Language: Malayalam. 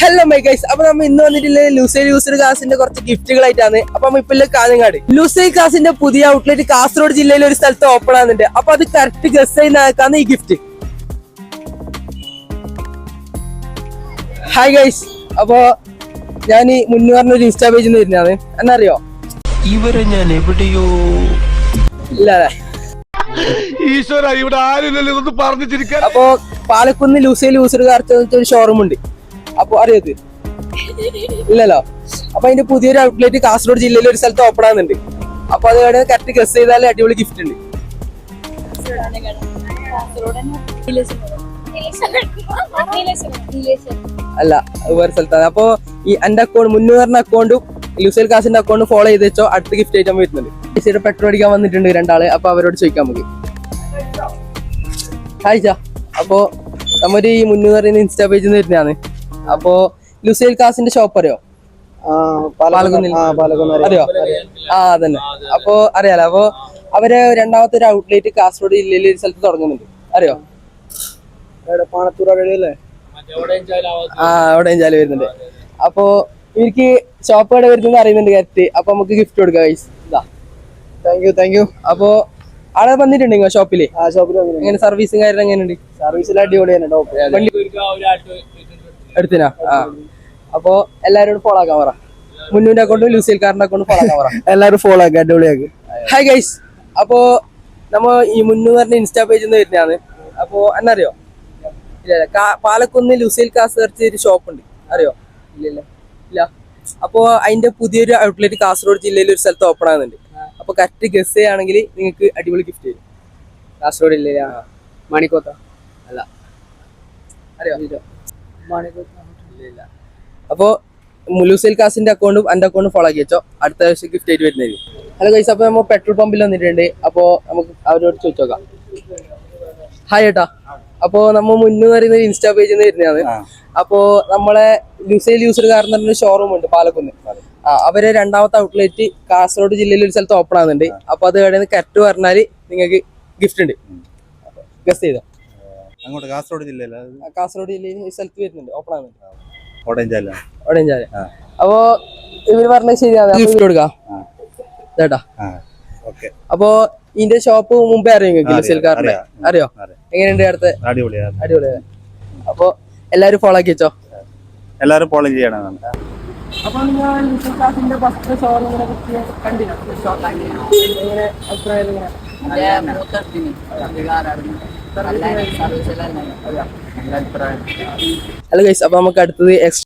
ഹലോ മൈ ഗൈസ് അപ്പൊ നമ്മൾ ഇന്ന് വന്നിട്ടുള്ളത് ലൂസൈ ലൂസർ കാസിന്റെ കുറച്ച് ഗിഫ്റ്റുകളായിട്ടാണ്. അപ്പൊ നമ്മൾ ഇപ്പൊ കാഞ്ഞങ്ങാട്. ലൂസൈ കാസിന്റെ പുതിയ ഔട്ട്ലെറ്റ് കാസർഗോഡ് ജില്ലയിൽ ഒരു സ്ഥലത്ത് ഓപ്പൺ ആകുന്നുണ്ട് അപ്പൊ അത് കറക്റ്റ് ഗസ് ചെയ്യുന്നതാണ് ഈ ഗിഫ്റ്റ് ഹായ് ഗൈസ് അപ്പോ ഞാൻ ഈ മുന്നേ പറഞ്ഞ ഒരു ഇൻസ്റ്റാ പേജിൽ നിന്ന് വരുന്നതാണ്. എന്നറിയോ? ഇവരെ ഞാൻ എവിടെയോ? ഇല്ല ഈശ്വര ഇവിടെ ആരും അപ്പോ പാലക്കുന്ന് ലൂസൈ ലൂസർ കാർത്ത് ഒരു ഷോറൂം ഉണ്ട്. അപ്പൊ അറിയത്? ഇല്ലല്ലോ. അപ്പൊ അതിന്റെ പുതിയൊരു ഔട്ട്ലെറ്റ് കാസർഗോഡ് ജില്ലയിലെ ഒരു സ്ഥലത്ത് ഓപ്പൺ ആകുന്നുണ്ട് അപ്പൊ അത് കറക്റ്റ് ഗസ് ചെയ്താൽ അടിപൊളി ഗിഫ്റ്റ് ഉണ്ട്. അല്ല വേറെ സ്ഥലത്താണ്. അപ്പൊ ഈ എന്റെ അക്കൗണ്ട് മുന്നൂറിന്റെ അക്കൗണ്ടും ലൂസൈൽ കാസിന്റെ അക്കൗണ്ട് ഫോളോ ചെയ്ത് വെച്ചോ അടുത്ത ഗിഫ്റ്റ് ആയിട്ട് വരുന്നുണ്ട്. ചേച്ചിയുടെ പെട്രോൾ അടിക്കാൻ വന്നിട്ടുണ്ട് രണ്ടാൾ അപ്പൊ അവരോട് ചോദിക്കാം നമുക്ക്. ഹായ് ചാ അപ്പോ നമ്മൊരു ഈ മുന്നേ ഇൻസ്റ്റാ പേജിൽ നിന്ന് വരുന്നതാണ്. അപ്പോ ലുസൈൽ കാസിന്റെ ഷോപ്പ് അറിയോ? അറിയോ. ആ അതന്നെ. അപ്പോ അറിയാലോ അപ്പോ അവർ രണ്ടാമത്തെ ഒരു ഔട്ട്ലെറ്റ് കാസർഗോഡ് ജില്ലയിൽ ഒരു സ്ഥലത്ത് തുടങ്ങുന്നുണ്ട്. അറിയോ? ആ അവിടെ എഞ്ചാൽ വരുന്നുണ്ട്. അപ്പോ ഇവർക്ക് ഷോപ്പ് കട വരുന്നത് അറിയുന്നുണ്ട് കറക്റ്റ്. അപ്പൊ നമുക്ക് ഗിഫ്റ്റ് കൊടുക്കാം ഗൈസ് ഇതാ. താങ്ക് യു താങ്ക് യു അപ്പോ അവിടെ വന്നിട്ടുണ്ട് നിങ്ങൾ ഷോപ്പിൽ ആ ഷോപ്പിൽ വന്നു എങ്ങനെ സർവീസും കാര്യങ്ങളും എങ്ങനെയുണ്ട്? സർവീസിൽ അടിപൊളിയാണ് ടോപ്പ് എടുത്തിനാ? ആ. അപ്പോ എല്ലാരോടും ഫോളോ ആക്കാൻ പറ. മുന്നൂന്റെ അക്കൗണ്ടും ലൂസിയൽ കാറിന്റെ അക്കൗണ്ട് ഫോളോ ആക്കാൻ പറ. എല്ലാവരും ഫോളോ ആക്കി അടിപൊളിയാക്കി. ഹായ് ഗൈസ് അപ്പോ നമ്മ ഈ മുന്നു പറഞ്ഞ ഇൻസ്റ്റാ പേജിൽ നിന്ന് വരുന്നതാണ്. അപ്പോ എന്നറിയോ ഇല്ല പാലക്കുന്ന് ലൂസിയൽ കാസ് സെർച്ച് ഒരു ഷോപ്പ് ഉണ്ട്. അറിയോ? ഇല്ല ഇല്ല. ഇല്ല. അപ്പോ അതിന്റെ പുതിയൊരു ഔട്ട്ലെറ്റ് കാസർഗോഡ് ജില്ലയിൽ ഒരു സ്ഥലത്ത് ഓപ്പൺ ആകുന്നുണ്ട്. അപ്പൊ കറക്റ്റ് ഗസ് ചെയ്യുകയാണെങ്കിൽ നിങ്ങൾക്ക് അടിപൊളി ഗിഫ്റ്റ് തരും. കാസർഗോഡ് ഇല്ല മണിക്കോത്ത. അല്ല. അറിയോ? ഇല്ല ഇല്ല അപ്പോ മുലൂസൈൽ കാസിന്റെ അക്കൗണ്ടും എന്റെ അക്കൗണ്ടും ഫോളോ ആക്കി വെച്ചോ. അടുത്ത ആഴ്ച ഗിഫ്റ്റ് ആയിട്ട് വരുന്നത് ഹലോ ഗൈസ് അപ്പൊ നമ്മൾ പെട്രോൾ പമ്പിൽ വന്നിട്ടുണ്ട്. അപ്പോ നമുക്ക് അവരോട് ചോദിച്ചോക്കാം ഹായ് ഏട്ടാ. അപ്പോ നമ്മ മുന്നേ പറയുന്ന ഇൻസ്റ്റാ പേജിൽ നിന്ന് വരുന്നതാണ്. അപ്പോ നമ്മളെ ലുസൈൽ യൂസർ കാരണം പറഞ്ഞ ഷോറൂം ഉണ്ട് പാലക്കുന്ന്. ആ അവരെ രണ്ടാമത്തെ ഔട്ട്ലെറ്റ് കാസർഗോഡ് ജില്ലയിൽ ഒരു സ്ഥലത്ത് ഓപ്പൺ ആകുന്നുണ്ട് അപ്പൊ അത് കടന്ന് കറക്റ്റ് പറഞ്ഞാൽ നിങ്ങൾക്ക് ഗിഫ്റ്റ് ഉണ്ട്. ഗസ്റ്റ് ചെയ്തോ. അങ്ങോട്ട് കാസർഗോഡ് ജില്ലയില? കാസർഗോഡ് ജില്ലയിൽ ഈ സ്ഥലത്ത് വരുന്നുണ്ട്. ഓപ്പൺ ആകുന്നുണ്ട് കോടഞ്ചാല ഓടഞ്ച് ചായ ആ. അപ്പോ ഇവർ പറഞ്ഞത് ശരിയാണ്. ഗിഫ്റ്റ് കൊടുക്കാം. ചേട്ടാ അപ്പോ ഇതിന്റെ ഷോപ്പ് മുമ്പേ അറിയോ സെൽക്കാറിന്റെ അറിയോ അറിയാം. എങ്ങനെയുണ്ട് അടുത്ത? അടിപൊളിയാണ്. അടിപൊളിയാണ്. അപ്പൊ എല്ലാരും ഫോളോ ആക്കി വെച്ചോ. എല്ലാരും ഫോളോ ചെയ്യണം അപ്പൊ നിങ്ങൾ ഫസ്റ്റ് ഷോറൂമിനെ കുറിച്ച് കണ്ടില്ല എങ്ങനെ അഭിപ്രായം എങ്ങനെ ഹലോ ഗൈസ് അപ്പൊ നമുക്ക് അടുത്തത് എക്സ്